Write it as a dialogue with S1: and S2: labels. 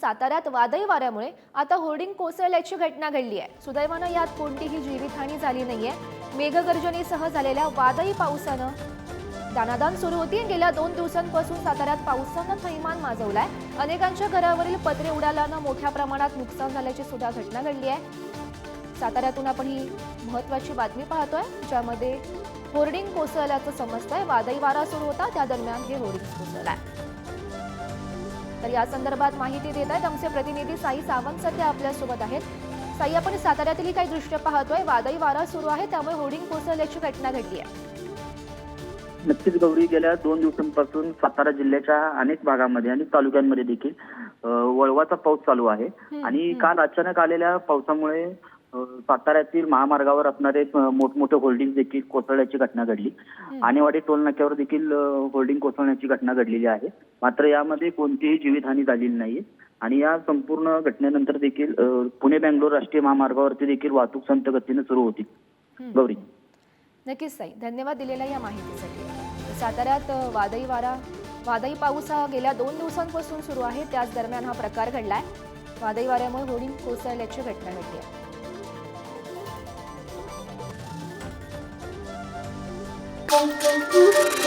S1: साताऱ्यात वादळी वाऱ्यामुळे आता होर्डिंग कोसळल्याची घटना घडली आहे. सुदैवानं यात कोणतीही जीवितहानी झाली नाहीये. मेघगर्जनेसह झालेल्या वादळी पावसानं दानादान सुरू होती. गेल्या दोन दिवसांपासून साताऱ्यात पावसानं थैमान माजवलाय. अनेकांच्या घरावरील पत्रे उडाल्यानं मोठ्या प्रमाणात नुकसान झाल्याची सुद्धा घटना घडली आहे. साताऱ्यातून आपण ही महत्वाची बातमी पाहतोय ज्यामध्ये होर्डिंग कोसळल्याचं समजतंय. वादळी वारा सुरू होता त्या दरम्यान हे होर्डिंग कोसळलाय. तर या संदर्भात माहिती देत आहेत आमचे प्रतिनिधी साई सावंत सध्या आपल्यासोबत आहेत. साई आपण साताऱ्यातील काही दृश्य पाहतोय. वादळी वारा सुरू आहे त्यामुळे होर्डिंग कोसळल्याची घटना घडली आहे.
S2: नक्कीच गौरी गेल्या दोन दिवसांपासून सातारा जिल्ह्याच्या अनेक भागामध्ये आणि तालुक्यांमध्ये देखील वळवाचा पाऊस चालू आहे. आणि. काल अचानक आलेल्या पावसामुळे साताऱ्यातील महामार्गावर असणारे मोठमोठे होल्डिंग देखील कोसळल्याची घटना घडली. आणेवाडी टोल नाक्यावर देखील होल्डिंग कोसळण्याची घटना घडलेली आहे. मात्र यामध्ये कोणतीही जीवितहानी झालेली नाही आणि या संपूर्ण घटनेनंतर देखील पुणे बँगलोर राष्ट्रीय महामार्गावरती देखील वाहतूक संत गतीने सुरू होती. गौरी.
S1: नक्कीच साई धन्यवाद दिलेल्या या माहितीसाठी. साताऱ्यात वादळी वारा वादळी पाऊस हा गेल्या दोन दिवसांपासून सुरू आहे. त्याच दरम्यान हा प्रकार घडलाय. वादळी वाऱ्यामुळे होर्डिंग कोसळल्याची घटना घडली आहे.
S3: Bom, bom, bom.